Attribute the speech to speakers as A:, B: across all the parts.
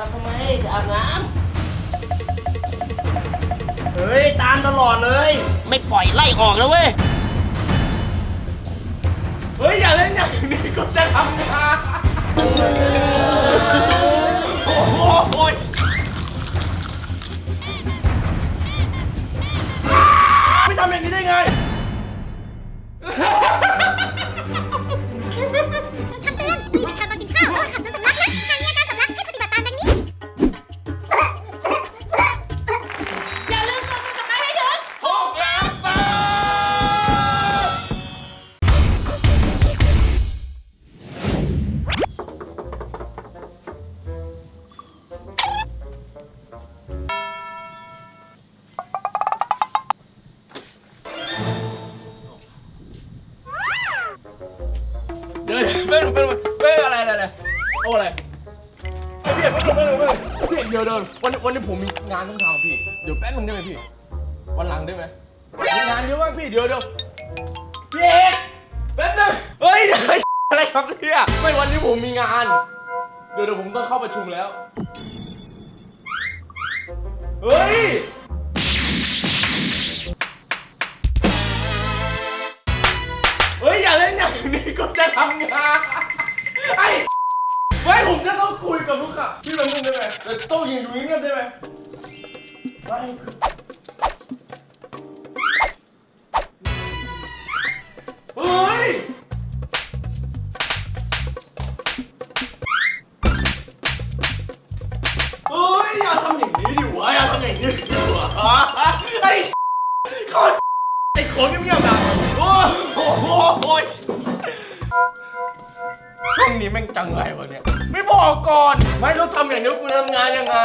A: ตามทำไมจะอาบน้ำเฮ้ย ตามตลอดเลย ไม่ปล่อยไล่ออกนะเว้ย
B: เฮ้ย อย่าเล่นอย่างนี้ก็จะทำงานโอ้โหโอ้ยไม่ทำอย่างนี้ได้ไง
C: คำเตือนมีเป็นคำตอนกินข้าวร
B: พี่เอกไม่ไม่ไม่ไม่พี่เอกเดี๋ยวเดี๋ยววันวันนี้ผมมีงานต้องทำพี่ เดี๋ยวแป๊บนึงได้ไหมพี่ วันหลังได้ไหมมีงานเยอะมากพี่เดี๋ยวเดี๋ยวพี่เอกแป๊บนึงเฮ้ยอะไรครับเนี่ยไม่วันนี้ผมมีงาน เดี๋ยวเดี๋ยวผมต้องเข้าประชุมแล้ว เฮ้ย เฮ้ยอย่าเล่นอย่างนี้ก็จะทำงานไอ้ ไม่ผมจะต้องคุยกับลูกค้าพี่เป็นมึงได้ไหมต้องยืนอยู่เงียบๆได้ไหมไม่ ไม่รู้ทำอย่างนี้กูทำงานยังไง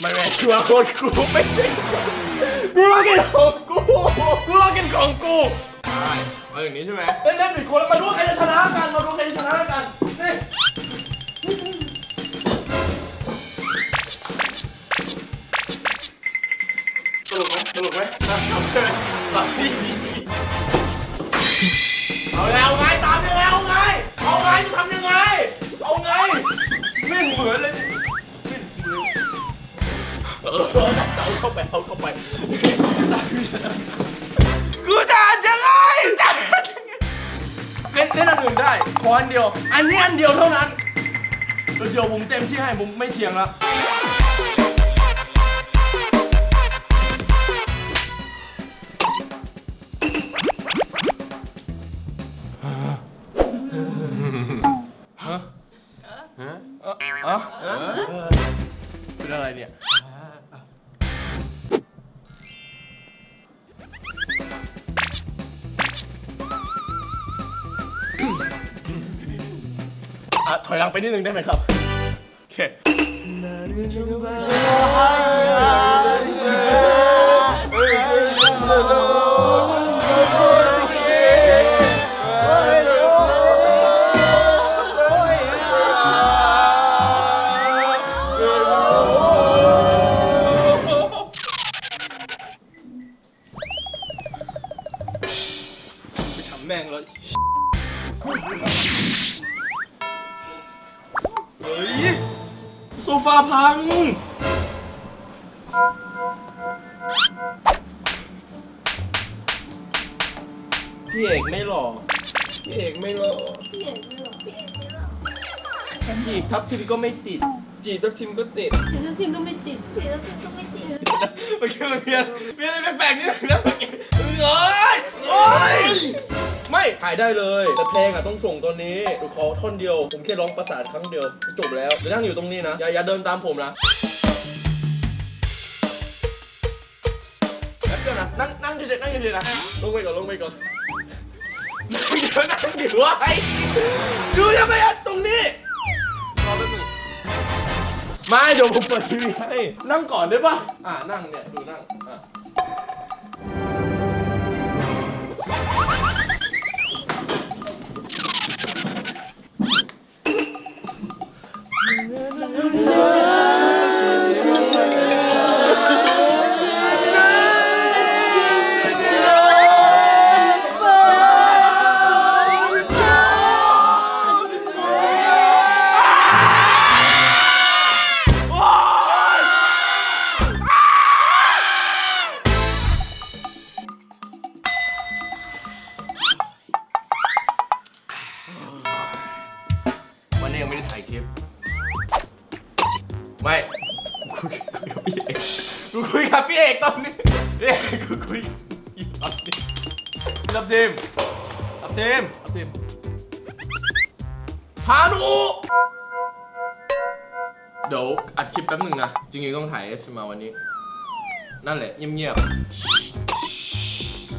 B: ไม่แม่ชัวร์คนกูไม่ได้กูรอกินของกูกูรอกินของกูใช่เอาอย่างนี้ใช่ไหมเล่นเล่นผิดคนแล้วมาดูใครจะชนะกัน มาดูใครจะชนะกัน นี่ ไหมตลกไหมน่าขำใช่เอาแล้วไงตามยังไงเอาไงเอาไงจะทำยังไง เอาไงไม่เหมือนเลยไม่เหมือนเออจับใจเข้าไปเอาเข้าไปกูจะอ่านยังไงจะไงเล่นเล่นอันอื่นได้ขออันเดียว อันนี้อันเดียวเท่านั้นเดี๋ยวผมเต็มที่ให้ผมไม่เทียงแล้ว ไปนิดนึงได้ไหมครับโอเค พี่เอกไม่หล่อพี่เอกไม่หล่อจีบทับทิมก็ไม่ติด จีบทับทิมก็ติด
D: เดี๋ยวพิมพ์ก็ไม่ติด
C: เดี๋ยวก็ไม่ติด
B: เมื่อกี้มันมีอะไรมีอะไรแปลกๆนิดนึงนะเมื่อกี้เอ้ยโอ้ยไม่ถ่ายได้เลยแต่เพลงอะต้องส่งตอนนี้เดี๋ยวขอท่อนเดียว ผมแค่ร้องประสานครั้งเดียวจบแล้วเดี๋ยวนั่งอยู่ตรงนี้นะอย่าอย่าเดินตามผมนะ นะนั่งนั่งเฉยๆนั่งเฉยๆนะลงไปก่อนลงไปก่อนนั่งเดี๋ยวนั่งเดี๋ยวไอ้ดูยังไงอะตรงนี้รอแป๊บนึงไม่เดี๋ยวผมเปิดทีวีให้นั่งก่อนได้ปะอ่านั่งเนี่ยดูนั่งอะ คุยกับพี่เอกกูคุยกับพี่เอกตอนนี้พี่เอกกูคุยอยู่ตอนนี้รับทีมรับทีมรับทีมพานุเดี๋ยวอัดคลิปแป๊บหนึ่งนะ จริงๆต้องถ่ายเอสมาวันนี้ นั่นแหละเงียบๆ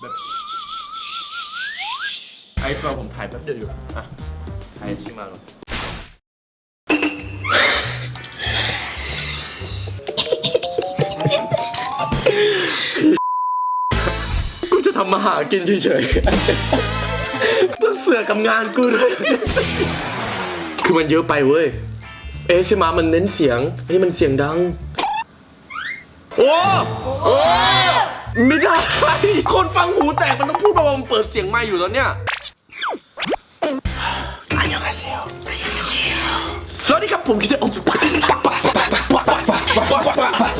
B: แบบไอซ์มาผมถ่ายแป๊บเดียวอยู่อะถ่ายเอสมาก่อน มาหากินเฉยๆต้องเสือกกับงานกูด้วยคือมันเยอะไปเว้ย เอชมามันเน้นเสียง อันนี้มันเสียงดัง โอ้โอ้ไม่ได้ คนฟังหูแตกมันต้องพูดเบาๆมันเปิดเสียงไม่อยู่แล้วเนี่ยอันยังไงเซลสวัสดีครับผมคิดจะโอ้ปะปะปะปะปะปะปะ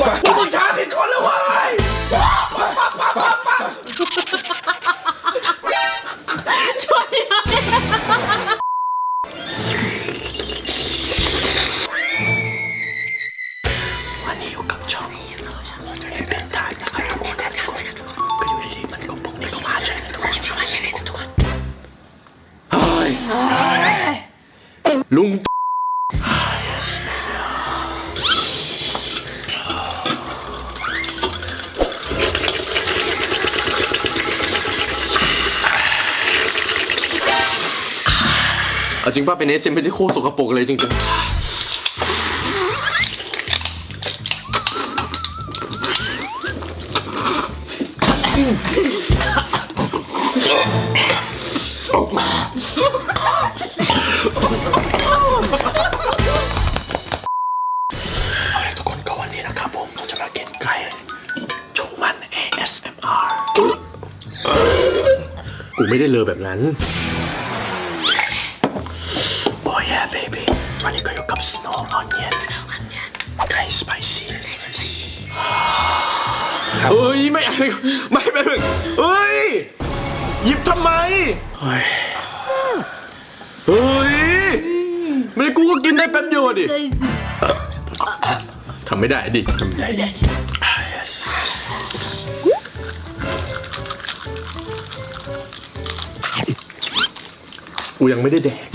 B: ปะ จริงป่ะเป็นเอสเอ็มเป็นที่โคตรสกปรกเลยจริงๆเอาละทุกคนก็วันนี้นะครับผมเราจะมากินไก่ชงมัน ASMR กูไม่ได้เลอแบบนั้น วันนี้ก็อยู่กับ Snow Onion ไก่สไปซี่เฮ้ยไม่อะไรไม่ไม่ไม่เฮ้ยหยิบทำไม เฮ้ยเฮ้ยไม่ได้กูก็กินได้แป๊บเดียวอะดิทำไม่ได้ดิทำไม่ได้ดิอ่า yes yes กูยังไม่ได้แดก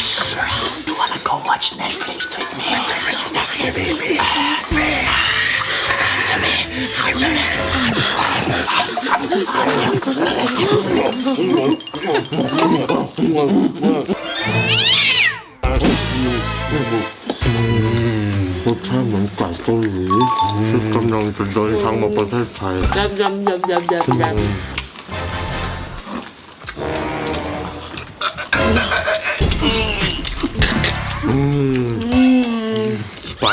B: Yes. You wanna go watch Netflix with me? Baby. Come here. Come
D: 못하면 까불리 식감량 조절 장모빠 살살 냠냠냠냠냠.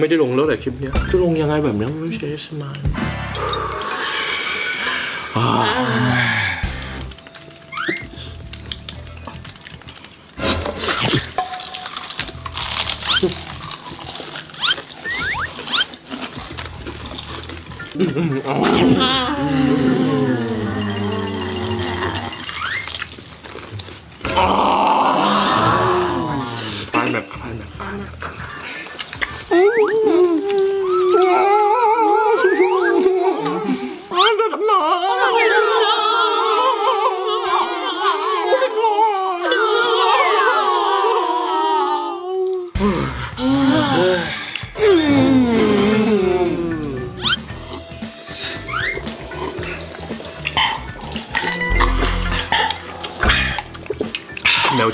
D: ไม่
B: ได้ลงแล้วแหละคลิปเนี้ยจะลงยังไงแบบนี้ไม่ใช่สมานค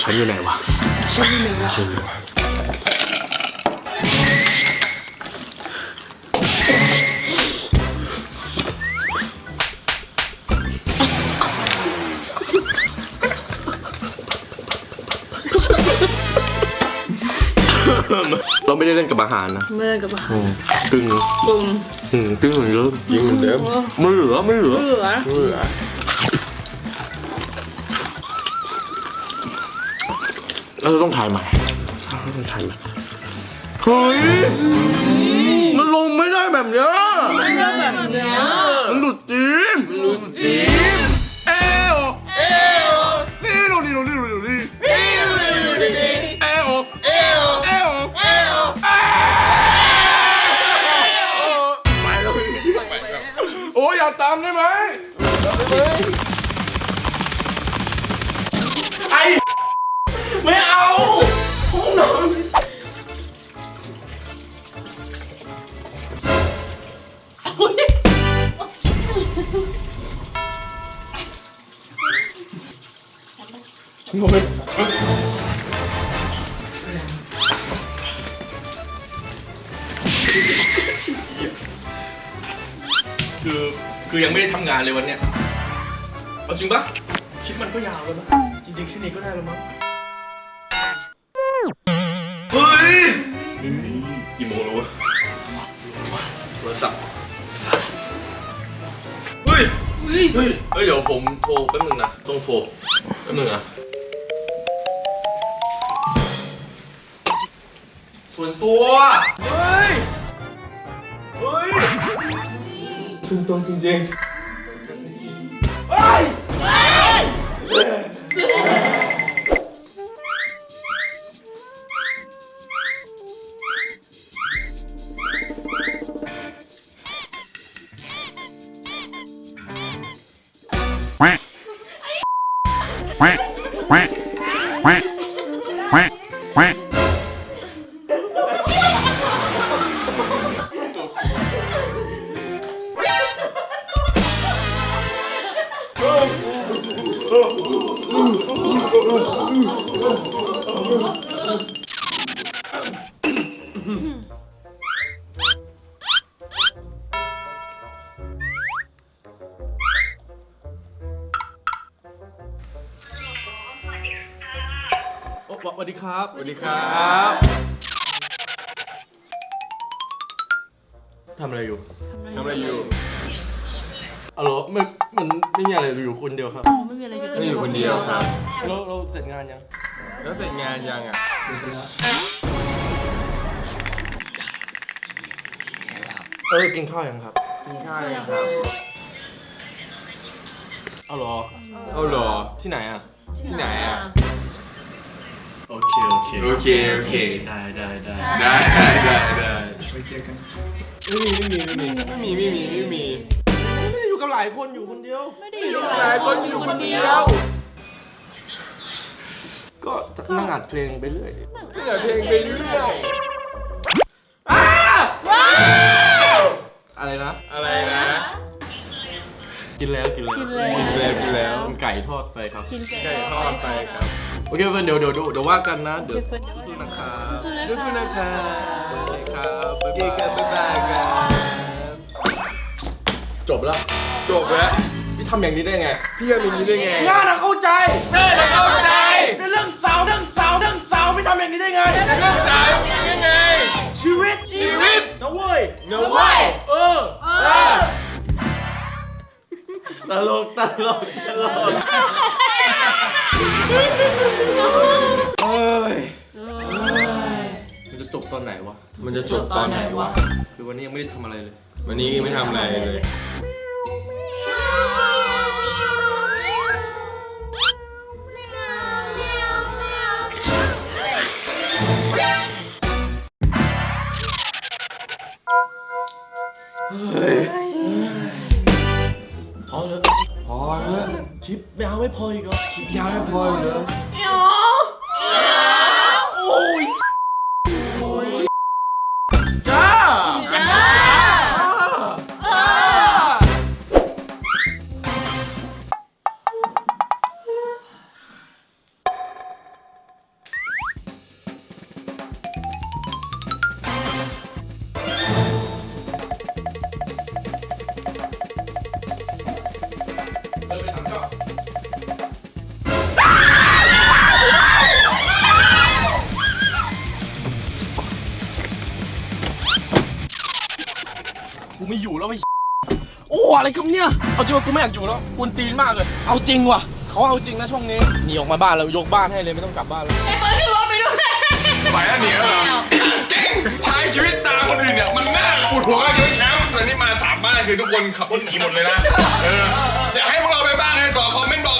B: ฉันอยู่ไหนวะฉันอยู่ไหนวะ
D: ฉันอยู่
B: เราไม่ได้เล่นกับอาหารนะ
E: ไม่เล่นกับอาหาร
B: ตึงตึง
E: กึ่
B: งเหมือนเดิม
D: ยิ่งเหมือนเดิม
B: ไม่เหลือไม่เหลือ
E: เหลือ
D: เหลือ
B: เราจะต้องถ่ายใหม่เราต้องถ่ายใหม่เฮ้ยมันลงไม่ได้แบบเนี้ย
E: ไม่ได้แบบเนี้ย
B: มันหลุดจีมหลุดจีมเอวเอวนี่ดูดิดูดิดูดิดูดิเอวเอวเอวเอวไปแล้วไปแล้วโอ้ยอย่าตามได้ไหมไอไม่เอา คือคือยังไม่ได้ทำงานเลยวันเนี้ยเอาจริงปะคลิปมันก็ยาวแล้วนะจริงๆแค่นี้ก็ได้แล้วมั้งเฮ้ยกี่โมงแล้ววะโทรศัพท์เฮ้ยเฮ้ยเฮ้ยเดี๋ยวผมโทรแป๊บนึงนะต้องโทรแป๊บนึงนะ ส่วนตัว เฮ้ย เฮ้ยซึ่งตรงจริงๆเฮ้ย วัสดีครับทำอะไรอยู่
D: ทำอะไรอยู่
B: อ๋อเหรอมันมันไม่มีอะไรอยู่คนเดียวครับ
E: ไม่มีอะไรอยู่
D: ไม่อยู่คนเดียวครับ
B: เราเราเสร็จงานยัง
D: แล้วเสร็จงานยังอะ
B: เออกินข้าวยังครับ
D: กินข้าวยังครับ
B: เอาเหรอ
D: เอาเหรอ
B: ที่ไหนอะ
D: ที่ไหนอะ
B: โอเค โอเค
D: โอเคโอเค
B: ได้ได้ได้
D: ได้ได้ได้ได้
B: ไม่มีไม่มีไม่มีไม่มี ไม่ได้อยู่กับหลายคนอยู่คนเดียว
E: ไม่ได้อยู่
D: หลายคนอยู่คนเดียว
B: ก็นั่งอัดเพลงไปเรื่อย
D: เปิดเพลงไปเรื่อย
B: อะไรนะ
D: อะไรนะ
B: กินแล้วกินแล้ว
E: กินแล้ว
D: กินแล้วกินแล้ว
B: ไก่ทอดไปครับ
E: กิน
D: ไก่ทอดไปครับ
B: โอเคเพื่อนเดี๋ยวเดี๋ยวเดี๋ยวเดี๋ยวว่ากันนะเดี๋ยว
E: เพื่อนๆเดี๋ยวว่ากัน
B: นะครับ
E: สู้ๆนะคะ
B: สู้ๆนะครับโอเคครับบ๊ายบายบ๊ายบายครับจบแล้ว
D: จบแล้ว
B: พี่ทำอย่างนี้ได้ไง
D: พี่ทำอย่างนี้ได้ไง
B: งานอะเข้าใจ
D: เต้ยเข้าใจ
B: แต่เรื่องสาวเรื่องสาวเรื่องสาวไม่ทำอย่างนี้ได้ไง
D: เรื่องสาวยังไง
B: ชีวิต
D: ชีวิต
B: นะเว้ย
D: เนื้อไว้
B: เออ
D: เออ
B: ตลกตลกตลก เอ้ย
E: เอ้ย
B: มันจะจบตอนไหนวะ
D: มันจะจบตอนไหนวะ
B: คือวันนี้ยังไม่ได้ทำอะไรเลย
D: วันนี้ไม่ทำอะไรเลย
B: คลิปย อะไรครับเนี่ย เอาจริงว่ากูไม่อยากอยู่แล้วกูตีนมากเลย เอาจริงว่ะเขาเอาจริงนะช่วงนี้ หนีออกมาบ้านแล้วยกบ้านให้เลยไม่ต้องกลับบ้านเลย
F: ไอ้เฟิร์สขึ้นรถไปด้วย
G: ไปแล้วหนีแล้วเหรอเก่งใช้ชีวิตตามคนอื่นเนี่ยมันน่าปวดหัวกันเยอะแชมป์แต่นี่มาสามบ้านคือทุกคนขับรถหนีหมดเลยนะ เอออยากให้พวกเราไปบ้านกันต่อน